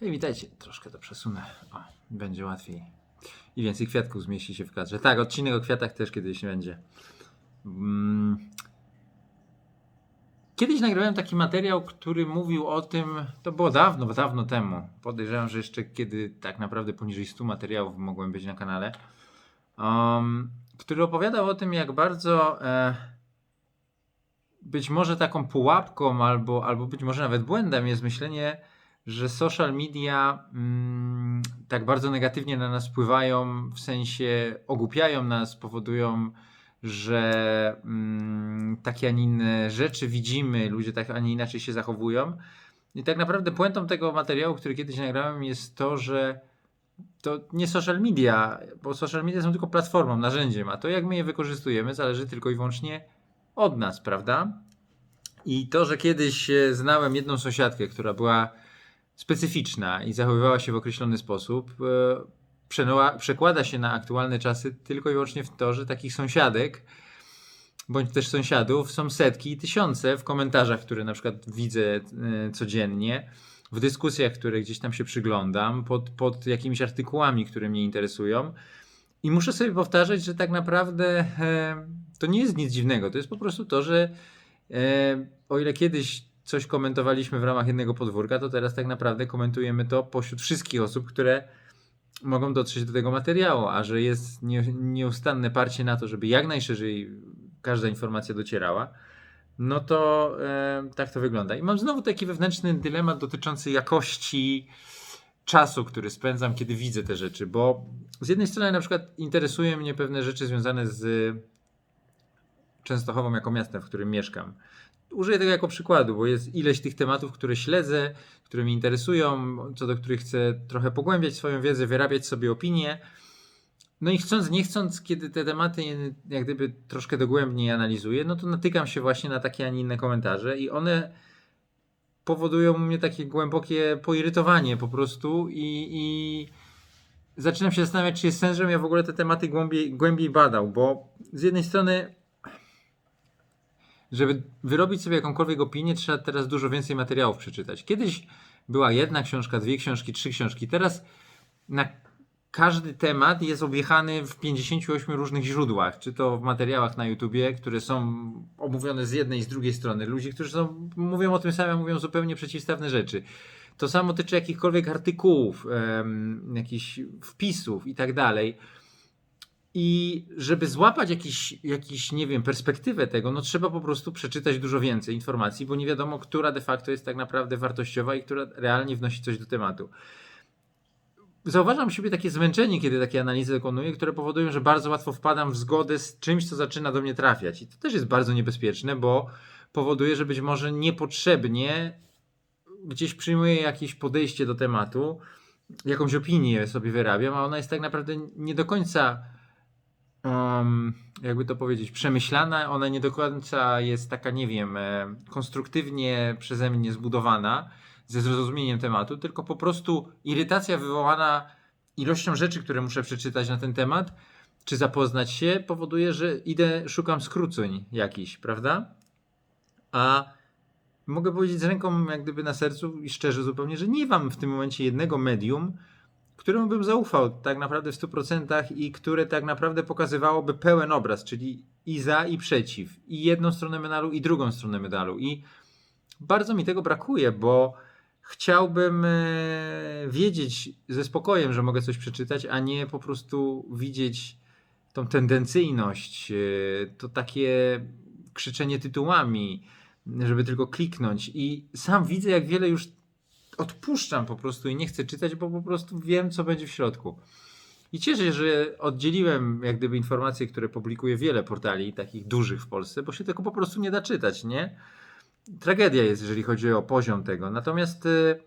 Hej, witajcie. Troszkę to przesunę. O, będzie łatwiej. I więcej kwiatków zmieści się w kadrze. Tak, odcinek o kwiatach też kiedyś będzie. Mm. Kiedyś nagrałem taki materiał, który mówił o tym, to było dawno, dawno temu. Podejrzewam, że jeszcze kiedy tak naprawdę poniżej 100 materiałów mogłem być na kanale. Um, który opowiadał o tym, jak bardzo e, być może taką pułapką, albo, albo być może nawet błędem jest myślenie, że social media mm, tak bardzo negatywnie na nas wpływają, w sensie ogłupiają nas, powodują, że mm, takie, a nie inne rzeczy widzimy, ludzie tak, a nie inaczej się zachowują. I tak naprawdę puentą tego materiału, który kiedyś nagrałem, jest to, że to nie social media, bo social media są tylko platformą, narzędziem, a to jak my je wykorzystujemy zależy tylko i wyłącznie od nas, prawda? I to, że kiedyś e, znałem jedną sąsiadkę, która była specyficzna i zachowywała się w określony sposób, e, przenoła- przekłada się na aktualne czasy tylko i wyłącznie w to, że takich sąsiadek bądź też sąsiadów są setki i tysiące w komentarzach, które na przykład widzę e, codziennie, w dyskusjach, które gdzieś tam się przyglądam, pod, pod jakimiś artykułami, które mnie interesują. I muszę sobie powtarzać, że tak naprawdę e, to nie jest nic dziwnego. To jest po prostu to, że o ile kiedyś coś komentowaliśmy w ramach jednego podwórka, to teraz tak naprawdę komentujemy to pośród wszystkich osób, które mogą dotrzeć do tego materiału, a że jest nie, nieustanne parcie na to, żeby jak najszerzej każda informacja docierała, no to e, tak to wygląda. I mam znowu taki wewnętrzny dylemat dotyczący jakości czasu, który spędzam, kiedy widzę te rzeczy, bo z jednej strony na przykład interesują mnie pewne rzeczy związane z Częstochową jako miastem, w którym mieszkam. Użyję tego jako przykładu, bo jest ileś tych tematów, które śledzę, które mnie interesują, co do których chcę trochę pogłębiać swoją wiedzę, wyrabiać sobie opinie. No i chcąc, nie chcąc, kiedy te tematy jak gdyby troszkę dogłębniej analizuję, no to natykam się właśnie na takie, a nie inne komentarze i one powodują u mnie takie głębokie poirytowanie po prostu i, i zaczynam się zastanawiać, czy jest sens, żebym ja w ogóle te tematy głębiej, głębiej badał, bo z jednej strony żeby wyrobić sobie jakąkolwiek opinię, trzeba teraz dużo więcej materiałów przeczytać. Kiedyś była jedna książka, dwie książki, trzy książki. Teraz na każdy temat jest objechany w 58 różnych źródłach, czy to w materiałach na YouTubie, które są omówione z jednej i z drugiej strony. Ludzi, którzy są, mówią o tym samym, mówią zupełnie przeciwstawne rzeczy. To samo tyczy jakichkolwiek artykułów, em, jakichś wpisów i tak dalej. I żeby złapać jakiś, jakiś, nie wiem, perspektywę tego, no trzeba po prostu przeczytać dużo więcej informacji, bo nie wiadomo, która de facto jest tak naprawdę wartościowa i która realnie wnosi coś do tematu. Zauważam siebie takie zmęczenie, kiedy takie analizy dokonuję, które powodują, że bardzo łatwo wpadam w zgodę z czymś, co zaczyna do mnie trafiać. I to też jest bardzo niebezpieczne, bo powoduje, że być może niepotrzebnie gdzieś przyjmuję jakieś podejście do tematu, jakąś opinię sobie wyrabiam, a ona jest tak naprawdę nie do końca um, jakby to powiedzieć, przemyślana, ona nie do końca jest taka, nie wiem, e, konstruktywnie przeze mnie zbudowana ze zrozumieniem tematu, tylko po prostu irytacja wywołana ilością rzeczy, które muszę przeczytać na ten temat, czy zapoznać się, powoduje, że idę, szukam skróceń jakichś, prawda? A mogę powiedzieć z ręką jak gdyby na sercu i szczerze zupełnie, że nie mam w tym momencie jednego medium, któremu bym zaufał tak naprawdę w 100% i które tak naprawdę pokazywałoby pełen obraz, czyli i za, i przeciw, i jedną stronę medalu, i drugą stronę medalu. I bardzo mi tego brakuje, bo chciałbym e, wiedzieć ze spokojem, że mogę coś przeczytać, a nie po prostu widzieć tą tendencyjność, e, to takie krzyczenie tytułami, żeby tylko kliknąć. I sam widzę, jak wiele już odpuszczam po prostu i nie chcę czytać, bo po prostu wiem, co będzie w środku. I cieszę się, że oddzieliłem jak gdyby informacje, które publikuje wiele portali takich dużych w Polsce, bo się tego po prostu nie da czytać, nie? Tragedia jest, jeżeli chodzi o poziom tego. Natomiast y,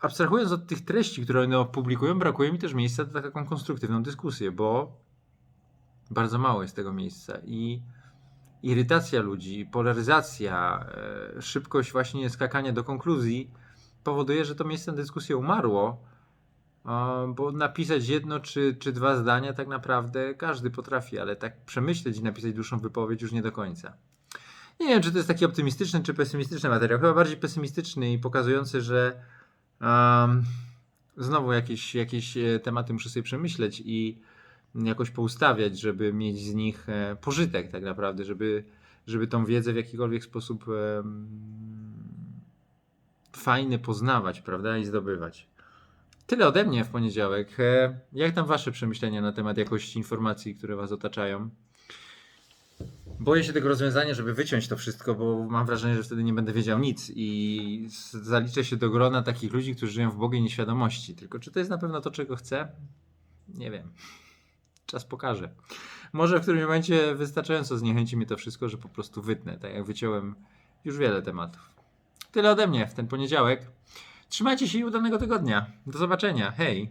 abstrahując od tych treści, które one publikują, brakuje mi też miejsca na taką konstruktywną dyskusję, bo bardzo mało jest tego miejsca i irytacja ludzi, polaryzacja, e, szybkość właśnie skakania do konkluzji powoduje, że to miejsce na dyskusję umarło, bo napisać jedno czy, czy dwa zdania tak naprawdę każdy potrafi, ale tak przemyśleć i napisać dłuższą wypowiedź już nie do końca. Nie wiem, czy to jest taki optymistyczny, czy pesymistyczny materiał. Chyba bardziej pesymistyczny i pokazujący, że um, znowu jakieś, jakieś e, tematy muszę sobie przemyśleć i jakoś poustawiać, żeby mieć z nich e, pożytek tak naprawdę, żeby, żeby tą wiedzę w jakikolwiek sposób fajny poznawać, prawda, i zdobywać. Tyle ode mnie w poniedziałek. E, Jak tam wasze przemyślenia na temat jakości informacji, które was otaczają? Boję się tego rozwiązania, żeby wyciąć to wszystko, bo mam wrażenie, że wtedy nie będę wiedział nic i zaliczę się do grona takich ludzi, którzy żyją w bogiej nieświadomości. Tylko czy to jest na pewno to, czego chcę? Nie wiem. Czas pokaże. Może w którymś momencie wystarczająco zniechęci mnie to wszystko, że po prostu wytnę, tak jak wyciąłem już wiele tematów. Tyle ode mnie w ten poniedziałek. Trzymajcie się i udanego tygodnia. Do zobaczenia. Hej!